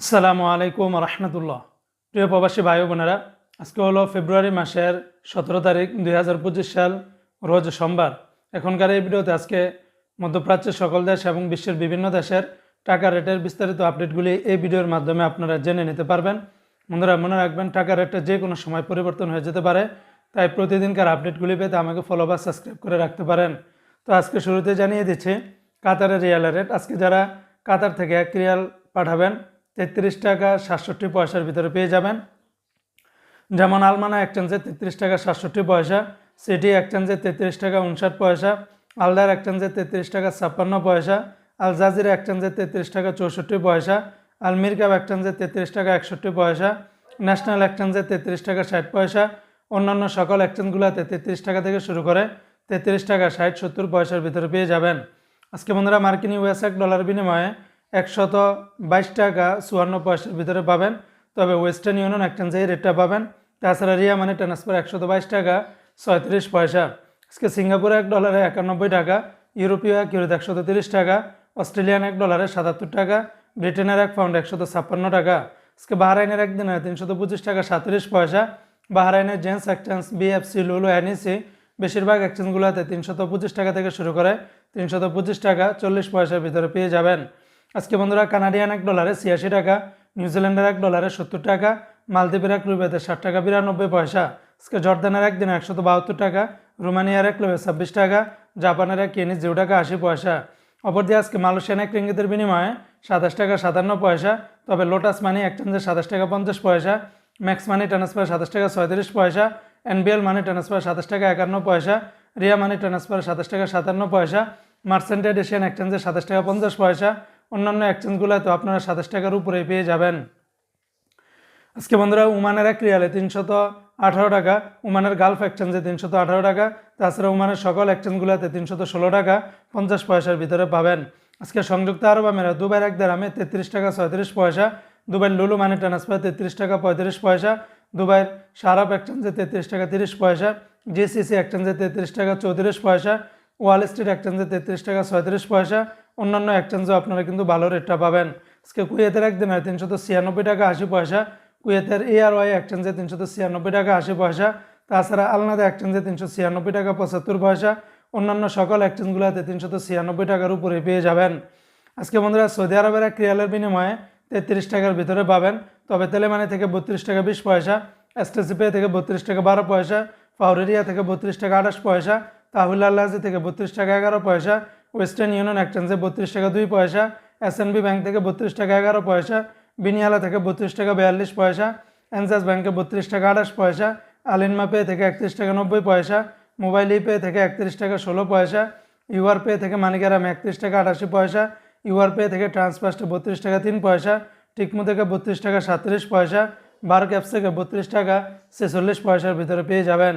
আসসালামু আলাইকুম রহমতুল্লাহ। প্রিয় প্রবাসী ভাই বোনেরা, আজকে হলো ফেব্রুয়ারি মাসের সতেরো তারিখ, দুই হাজার পঁচিশ সাল, রোজ সোমবার। এখনকার এই ভিডিওতে আজকে মধ্যপ্রাচ্যের সকল দেশ এবং বিশ্বের বিভিন্ন দেশের টাকা রেটের বিস্তারিত আপডেটগুলি এই ভিডিওর মাধ্যমে আপনারা জেনে নিতে পারবেন। বন্ধুরা, মনে রাখবেন, টাকা রেটটা যে কোনো সময় পরিবর্তন হয়ে যেতে পারে, তাই প্রতিদিনকার আপডেটগুলি পেতে আমাকে ফলো বা সাবস্ক্রাইব করে রাখতে পারেন। তো আজকে শুরুতে জানিয়ে দিচ্ছি, কাতারের রিয়ালের রেট আজকে যারা কাতার থেকে এক রিয়াল পাঠাবেন তেত্রিশ টাকা সাতষট্টি পয়সার ভিতরে পেয়ে যাবেন। যেমন আলমানা এক্সচেঞ্জে তেত্রিশ টাকা সাতষট্টি পয়সা, সিটি এক্সচেঞ্জে তেত্রিশ টাকা উনষাট পয়সা, আলদার এক্সচেঞ্জে তেত্রিশ টাকা ছাপ্পান্ন পয়সা আল জাজিরা এক্সচেঞ্জে তেত্রিশ টাকা চৌষট্টি পয়সা আল মিরকাব এক্সচেঞ্জে তেত্রিশ টাকা একষট্টি পয়সা, ন্যাশনাল এক্সচেঞ্জে তেত্রিশ টাকা ষাট পয়সা, অন্যান্য সকল এক্সচেঞ্জগুলোতে তেত্রিশ টাকা থেকে শুরু করে তেত্রিশ টাকা ষাট সত্তর পয়সার ভিতরে পেয়ে যাবেন। আজকে বন্ধুরা মার্কিন ইউএস এক ডলার বিনিময়ে একশত বাইশ টাকা চুয়ান্ন পয়সার ভিতরে পাবেন। তবে ওয়েস্টার্ন ইউনিয়ন এই রেটটা পাবেন, তাছাড়া রিয়া মানে ট্রান্সফার একশত বাইশ টাকা, ছয়ত্রিশ পয়সা। আজকে সিঙ্গাপুরে এক ডলারে একানব্বই টাকা, ইউরোপীয় এক ইউরোতে একশত তিরিশ টাকা, অস্ট্রেলিয়ান এক ডলারে সাতাত্তর টাকা, ব্রিটেনের এক পাউন্ড একশত ছাপ্পান্ন টাকা। আজকে বাহরাইনের একদিনে তিনশত পঁচিশ টাকা, সাতত্রিশ পয়সা। বাহরাইনের gents exchange, BFC, Lulu, NEC, বেশিরভাগ এক্সচেঞ্জগুলোতে তিনশত পঁচিশ টাকা থেকে শুরু করে তিনশত পঁচিশ টাকা চল্লিশ পয়সার ভিতরে পেয়ে যাবেন। আজকে বন্ধুরা, কানাডিয়ান এক ডলারে ছিয়াশি টাকা নিউজিল্যান্ডের এক ডলারে সত্তর টাকা, মালদ্বীপের এক রুবেতে ষাট টাকা, বিরানব্বই পয়সা। আজকে জর্দানের একদিনে একশত বাহাত্তর টাকা, রোমানিয়ার এক লোবে ছাব্বিশ টাকা, জাপানের এক কেনি জিরো টাকা আশি পয়সা। অপর অপরদিকে আজকে মালয়েশিয়ান এক রিঙ্গিতের বিনিময়ে সাতাশ টাকা সাতান্ন পয়সা, তবে লোটাস মানি এক্সচেঞ্জে সাতাশ টাকা পঞ্চাশ পয়সা, ম্যাক্স মানি ট্রান্সফার সাতাশ টাকা ছয়ত্রিশ পয়সা, এনবিএল মানি ট্রান্সফার সাতাশ টাকা একান্ন পয়সা, রিয়া মানি ট্রান্সফার সাতাশ টাকা সাতান্ন পয়সা মার্সেন্টেড এশিয়ান এক্সচেঞ্জে সাতাশ টাকা পঞ্চাশ পয়সা অন্যান্য এক্সচেঞ্জগুলোতে আপনারা সাতাশ টাকার উপরেই পেয়ে যাবেন। আজকে বন্ধুরা উমানের এক রিয়ালে তিনশত আঠারো টাকা উমানের গালফ এক্সচেঞ্জে তিনশত আঠারো টাকা, তাছাড়া উমানের সকল এক্সচেঞ্জগুলোতে তিনশত ষোলো টাকা, পঞ্চাশ পয়সার ভিতরে পাবেন। আজকে সংযুক্ত আরব আমিরাত, দুবাইয়ের এক দামে তেত্রিশ টাকা ছয়ত্রিশ পয়সা, দুবাইয়ের লুলু মানি ট্রান্সফার তেত্রিশ টাকা পঁয়ত্রিশ পয়সা, দুবাইয়ের সারাপ এক্সচেঞ্জে তেত্রিশ টাকা তিরিশ পয়সা জিসিসি এক্সচেঞ্জে তেত্রিশ টাকা চৌত্রিশ পয়সা ওয়াল স্ট্রিট এক্সচেঞ্জে তেত্রিশ টাকা ছয়ত্রিশ পয়সা। অন্যান্য এক্সচেঞ্জেও আপনারা কিন্তু ভালো রেটটা পাবেন। আজকে কুয়েতের একদিনে তিনশত ছিয়ানব্বই টাকা আশি পয়সা। কুয়েতের এআরওয়াই এক্সচেঞ্জে তিনশত ছিয়ানব্বই টাকা আশি পয়সা। তাছাড়া আলনাদা এক্সচেঞ্জে তিনশো ছিয়ানব্বই টাকা পঁচাত্তর পয়সা। অন্যান্য সকল এক্সচেঞ্জগুলোতে তিনশত ছিয়ানব্বই টাকার উপরে পেয়ে যাবেন। আজকে বন্ধুরা সৌদি আরবের এক রিয়ালের বিনিময়ে তেত্রিশ টাকার ভিতরে পাবেন। তবে তেলেমানি থেকে বত্রিশ টাকা বিশ পয়সা, এসটিসিপে থেকে বত্রিশ টাকা বারো পয়সা পাউরেরিয়া থেকে বত্রিশ টাকা আঠাশ পয়সা তাহুল আল্লাহাজি থেকে বত্রিশ টাকা এগারো পয়সা ওয়েস্টার্ন ইউনিয়ন এক্সচেঞ্জে বত্রিশ টাকা দুই পয়সা এসএনবি ব্যাংক থেকে বত্রিশ টাকা এগারো পয়সা বিনিয়ালা থেকে বত্রিশ টাকা বিয়াল্লিশ পয়সা এনজাস ব্যাংকে বত্রিশ টাকা আঠাশ পয়সা আলিনমা পে থেকে একত্রিশ টাকা নব্বই পয়সা মোবাইল পে থেকে একত্রিশ টাকা ষোলো পয়সা ইউআর পে থেকে মানিকারামে একত্রিশ টাকা আটাশি পয়সা ইউআর পে থেকে ট্রান্সফার্স্টে বত্রিশ টাকা তিন পয়সা টিকমো থেকে বত্রিশ টাকা সাতত্রিশ পয়সা বারো ক্যাপস থেকে বত্রিশ টাকা ছেচল্লিশ পয়সার ভিতরে পেয়ে যাবেন।